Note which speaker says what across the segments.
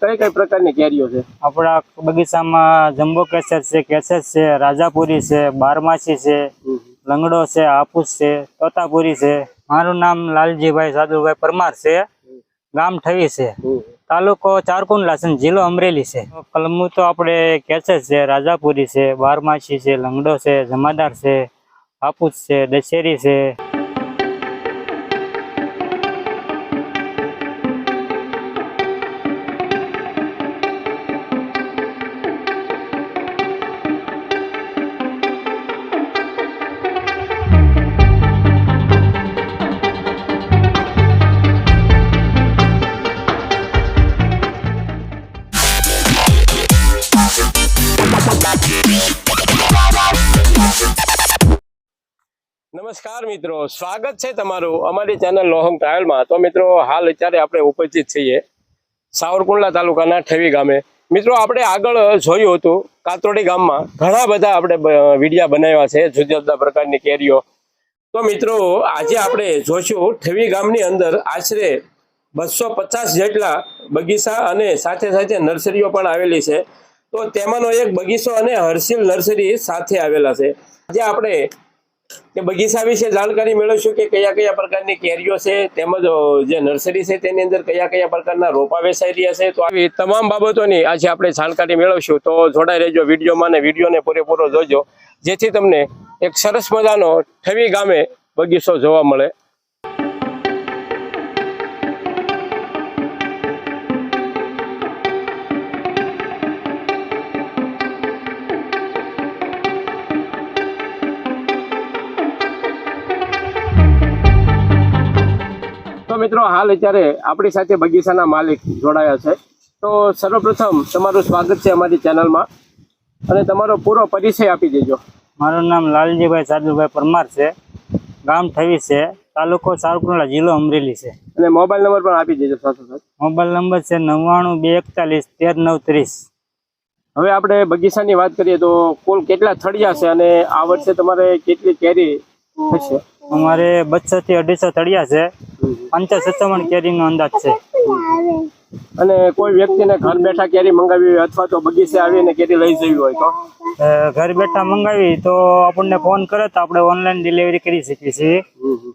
Speaker 1: કઈ કઈ પ્રકારની કેરીઓ છે?
Speaker 2: આપણા બગીચામાં જમ્બો કેસર છે કેસર છે રાજાપુરી છે બારમાસી છે લંગડો છે હાપુસ છે તોતાપુરી છે. મારું નામ લાલજીભાઈ સાદુભાઈ પરમાર છે. ગામ ઠવી છે. તાલુકો ચારકુંડલા છે જિલ્લો અમરેલી છે. કલમું તો આપણે કેસર છે રાજાપુરી છે બારમાસી છે લંગડો છે જમાદાર છે હાપુસ છે દશેરી છે.
Speaker 1: નમસ્કાર મિત્રો, સ્વાગત છે તમારું અમારી ચેનલ લોહંગ ટ્રાવેલમાં તો મિત્રો, હાલ અત્યારે આપણે ઉપસ્થિત છીએ સાવરકુંડલા તાલુકાના ઠેવી ગામે. મિત્રો, આપણે આગળ જોયું હતું કાતરોડી ગામમાં ઘણા બધા આપણે વિડીયા બનાવ્યા છે, જુદા જુદા પ્રકારની કેરીઓ. તો મિત્રો, આજે આપણે જોશું ઠેવી ગામની અંદર આશરે બસો પચાસ જેટલા બગીચા અને સાથે સાથે નર્સરીઓ પણ આવેલી છે. તો તેમાંનો એક બગીચો અને હર્ષિલ નર્સરી સાથે આવેલા છે. આજે આપણે કે બગીચા વિશે જાણકારી મેળવશું કે કયા કયા પ્રકારની કેરીઓ છે, તેમજ જે નર્સરી છે તેની અંદર કયા કયા પ્રકારના રોપા વેચાઈ રહ્યા છે. તો આવી તમામ બાબતોની આજે આપણે જાણકારી મેળવશું. તો જોડાઈ રહેજો વિડીયોમાં અને વિડીયોને પૂરેપૂરો જોજો. જેથી તમને એક સરસ મજાનો ઠવી ગામે બગીચો જોવા મળે. મિત્રો હાલ અત્યારે આપણી સાથે બગીચાના માલિક જોડાયા છે. તો સર્વપ્રથમ તમારું સ્વાગત છે અમારી ચેનલમાં. અને તમારો પૂરો પરિચય આપી દેજો.
Speaker 2: મારું નામ લાલજીભાઈ સાદુભાઈ પરમાર છે. ગામ ઠવી છે. તાલુકો સારકુંડલા જિલ્લો અમરેલી છે.
Speaker 1: અને મોબાઈલ નંબર પણ આપી દેજો
Speaker 2: મોબાઈલ નંબર છે નવ્વાણું બે એકતાલીસ તેર નવ ત્રીસ
Speaker 1: હવે આપણે બગીચાની વાત કરીએ તો કુલ કેટલા થળિયા છે અને આ વર્ષે તમારે કેટલી કેરી થશે?
Speaker 2: અમારે બસો થી અઢીસો થળિયા છે. પંચાસ સત્તાવન કેરીનો અંદાજ છે.
Speaker 1: અને કોઈ વ્યક્તિને ઘર બેઠા કેરી મંગાવી હોય અથવા તો બગીચે આવીને કેરી લઈ જવી હોય તો?
Speaker 2: ઘર બેઠા મંગાવી તો આપણને ફોન કરે તો આપણે ઓનલાઈન ડિલિવરી કરી શકીએ છીએ.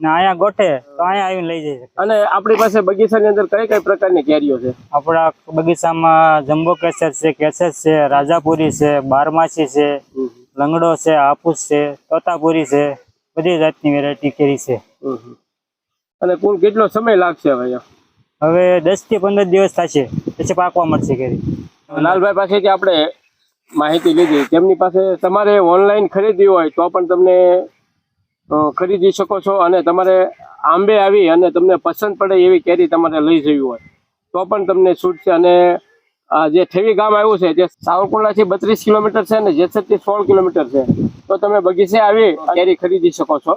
Speaker 2: ને અહીંયા ગોઠે તો અહીંયા આવીને લઈ જઈ શકીએ
Speaker 1: અને આપણી પાસે બગીચાની અંદર કઈ કઈ પ્રકારની કેરીઓ છે?
Speaker 2: આપણા બગીચામાં જમ્બો કેસર છે કેસર છે રાજાપુરી છે બારમાસી છે લંગડો છે હાપુસ છે તોતાપુરી છે બધી જાતની વેરાયટી કેરી છે.
Speaker 1: અને કુલ કેટલો સમય લાગશે હવે
Speaker 2: હવે દસથી પંદર દિવસ થશે. પછી પાકવા મળશે કેરી
Speaker 1: લાલભાઈ પાસેથી આપણે માહિતી લીધી. તેમની પાસે તમારે ઓનલાઈન ખરીદવી હોય તો પણ તમને ખરીદી શકો છો અને તમારે આંબે આવી અને તમને પસંદ પડે એવી કેરી તમારે લઈ જવી હોય તો પણ તમને છૂટ છે. અને આ જે ઠેવી ગામ આવ્યું છે જે સાવરકુંડલાથી બત્રીસ કિલોમીટર છે અને જેસરથી સોળ કિલોમીટર છે તો તમે બગીચે આવી કેરી ખરીદી શકો છો.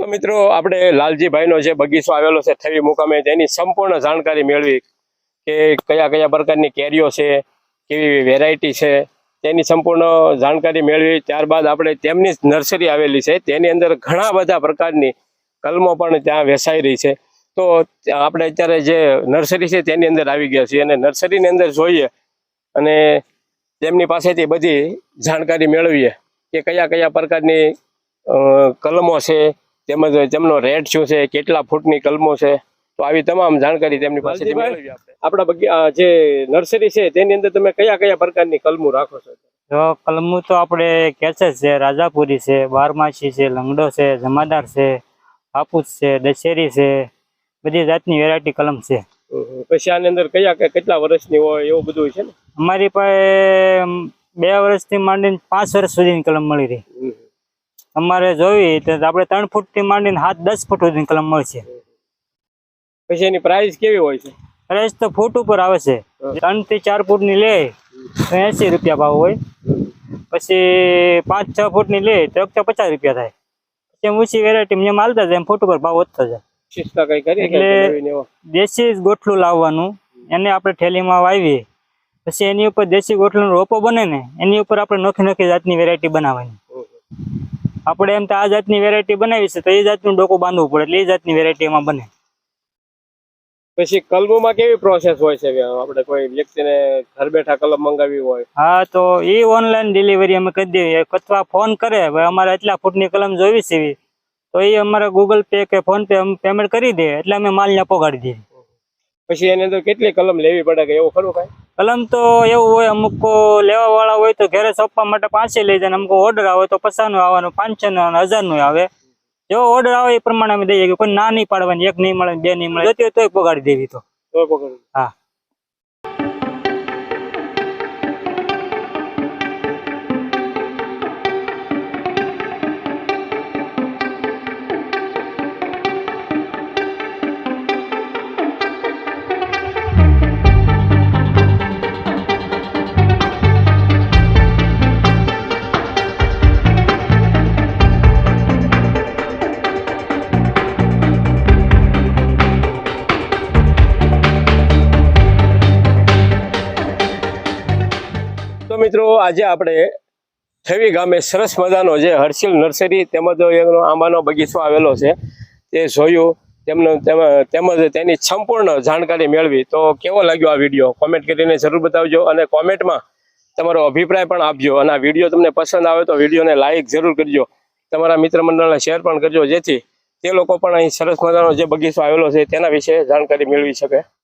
Speaker 1: તો મિત્રો, આપણે લાલજીભાઈનો જે બગીચો આવેલો છે થવી મુકામે, તેની સંપૂર્ણ જાણકારી મેળવી કે કયા કયા પ્રકારની કેરીઓ છે, કેવી વેરાયટી છે, તેની સંપૂર્ણ જાણકારી મેળવી. ત્યારબાદ આપણે તેમની નર્સરી આવેલી છે. તેની અંદર ઘણા બધા પ્રકારની કલમો પણ ત્યાં વેચાઈ રહી છે. તો આપણે અત્યારે જે નર્સરી છે તેની અંદર આવી ગયા છીએ અને નર્સરીની અંદર જોઈએ અને તેમની પાસેથી બધી જાણકારી મેળવીએ કે કયા કયા પ્રકારની કલમો છે તેમજ તેમનો રેટ શું છે કેટલા ફૂટની કલમો છે તો આવી તમામ જાણકારી તેમની પાસે આપણા જે નર્સરી છે તેની અંદર તમે કયા કયા પ્રકારની કલમો રાખો છો?
Speaker 2: કલમો તો આપણે કેસર છે રાજાપુરી છે બારમાસી છે લંગડો છે જમાદાર છે હાપુસ છે દશેરી છે બધી જાતની વેરાયટી કલમ છે.
Speaker 1: પછી આની અંદર કયા કયા- કેટલા વર્ષની હોય એવું બધું છે ને?
Speaker 2: અમારી પાસે બે વર્ષથી માંડીને પાંચ વર્ષ સુધીની કલમ મળી રહી. તમારે જોવી તો આપણે ત્રણ ફૂટથી માંડીને હાથ દસ ફૂટ સુધીની કલમ મળશે.
Speaker 1: પછી એની પ્રાઇસ કેવી હોય છે?
Speaker 2: પ્રાઇસ તો ફૂટ ઉપર આવે છે. ત્રણથી ચાર ફૂટની લે તો એસી રૂપિયા ભાવ હોય. પછી પાંચ છ ફૂટની લે તો એકસો પચાસ રૂપિયા થાય. પછી ઊંચી ઓછી વેરાયટી જેમ હાલતા જાય એમ ફૂટ ઉપર ભાવ વધતા જાય. એટલે- દેશી ગોઠલું લાવવાનું. એને આપણે થેલીમાં વાવીએ. પછી એની ઉપર દેશી ગોઠલું રોપો બને ને એની ઉપર આપણે નોખી નોખી જાતની વેરાયટી બનાવવાની. આપણે એમ તો આ જાતની વેરાયટી બનાવી છે તો એ જાતનું ડોકું બાંધવું પડે એટલે એ જાતની વેરાયટી એમાં બને.
Speaker 1: પછી કલમોમાં કેવી પ્રોસેસ હોય છે આપણે કોઈ વ્યક્તિને ઘર બેઠા કલમ મંગાવી હોય?
Speaker 2: હા તો એ ઓનલાઈન ડિલિવરી અમે કરી દઈએ અથવા ફોન કરે ભાઈ અમારે એટલા ફૂટની કલમ જોઈવી છે તો એ અમારે ગૂગલ પે કે ફોન પે પેમેન્ટ કરી દે એટલે અમે માલને પોગાડી દઈએ.
Speaker 1: પછી એની અંદર કેટલી કલમ લેવી પડે કે એવું ખરું કાંઈ?
Speaker 2: કલમ તો એવું હોય અમુક લેવા વાળા હોય તો ઘરે સોંપવા માટે પાંચે લઈ જાય અમુક ઓર્ડર આવે તો પચાસનું આવવાનું પાંચસો નું અને હજારનું આવે. જેવો ઓર્ડર આવે એ પ્રમાણે અમે દઈએ. કોઈ ના નહીં પાડવાની એક નહીં મળે બે નહીં મળે. જોતી હોય તોય પગાડી દેવી તો.
Speaker 1: તો
Speaker 2: હા.
Speaker 1: તો મિત્રો, આજે આપણે થવી ગામે સરસ મજાનો જે હર્ષિલ નર્સરી તેમજ એનો આંબાનો બગીચો આવેલો છે, તે જોયું. તેમનો, તેમ- તેમજ તેની સંપૂર્ણ જાણકારી મેળવી. તો કેવો લાગ્યો આ વીડિયો? કોમેન્ટ કરીને જરૂર બતાવજો અને કોમેન્ટમાં તમારો અભિપ્રાય પણ આપજો. અને આ વીડિયો તમને પસંદ આવે તો વિડીયોને લાઇક જરૂર કરજો. તમારા મિત્ર મંડળને શેર પણ કરજો જેથી તે લોકો પણ અહીં સરસ મજાનો જે બગીચો આવેલો છે તેના વિશે જાણકારી મેળવી શકે.